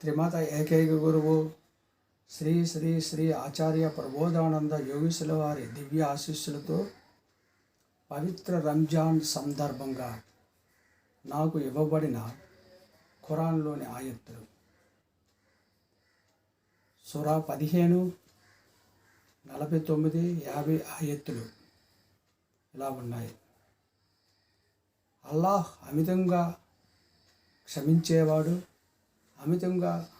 త్రిమత ఏకైక గురువు. శ్రీ శ్రీ శ్రీ ఆచార్య ప్రబోధానంద యోగీశుల వారి దివ్య ఆశీస్సులతో పవిత్ర రంజాన్ సందర్భంగా నాకు ఇవ్వబడిన ఖురాన్లోని ఆయత్తులు. సురా పదిహేను నలభై తొమ్మిది యాభై ఆయత్తులు ఇలా ఉన్నాయి. అల్లాహ్ అమితంగా క్షమించేవాడు అమితంగా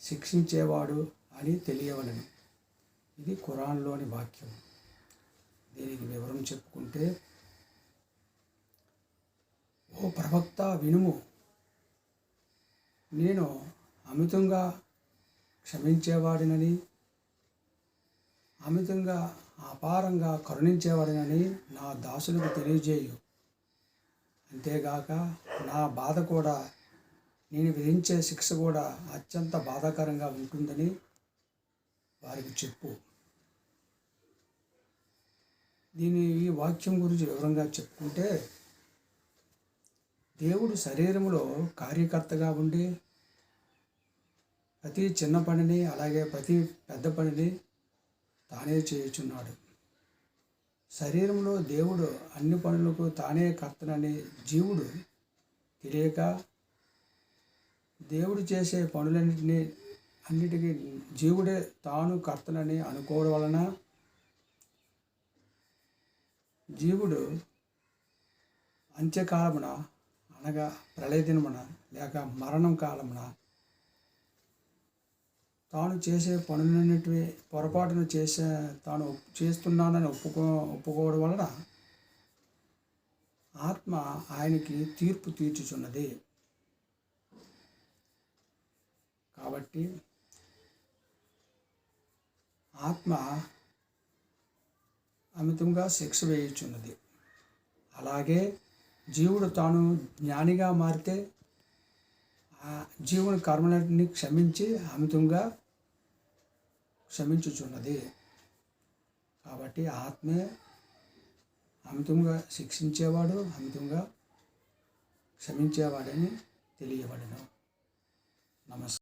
శిక్షించేవాడు అని తెలియవలను. ఇది ఖురాన్లోని వాక్యం. దీనికి వివరం చెప్పుకుంటే ఓ ప్రవక్త వినుము నేను అమితంగా క్షమించేవాడినని అమితంగా అపారంగా కరుణించేవాడినని నా దాసులకు తెలియజేయు. అంతేగాక నా బాధ కూడా నేను విధించే శిక్ష కూడా అత్యంత బాధాకరంగా ఉంటుందని వారికి చెప్పు. దీని ఈ వాక్యం గురించి వివరంగా చెప్పుకుంటే దేవుడు శరీరంలో కార్యకర్తగా ఉండి ప్రతి చిన్న పనిని అలాగే ప్రతి పెద్ద పనిని తానే చేయుచున్నాడు. శరీరంలో దేవుడు అన్ని పనులకు తానే కర్తనని జీవుడు తెలియక దేవుడు చేసే పనులన్నింటినీ అన్నిటికీ జీవుడే తాను కర్తనని అనుకోవడం వలన జీవుడు అంత్యకాలమున అనగా ప్రళయదినమున లేక మరణం కాలమున తాను చేసే పనులన్నిటివి పొరపాటును చేసే తాను చేస్తున్నానని ఒప్పుకో ఒప్పుకోవడం వలన ఆత్మ ఆయనకి తీర్పు తీర్చుచున్నది. కాబట్టి ఆత్మ అమితంగా శిక్ష వేయుచున్నది. అలాగే జీవుడు తాను జ్ఞానిగా మారితే ఆ జీవుని కర్మలన్నింటినీ క్షమించి అమితంగా క్షమించుచున్నది. కాబట్టి ఆత్మే అమితంగా శిక్షించేవాడు అమితంగా క్షమించేవాడని తెలియబడను. నమస్కారం.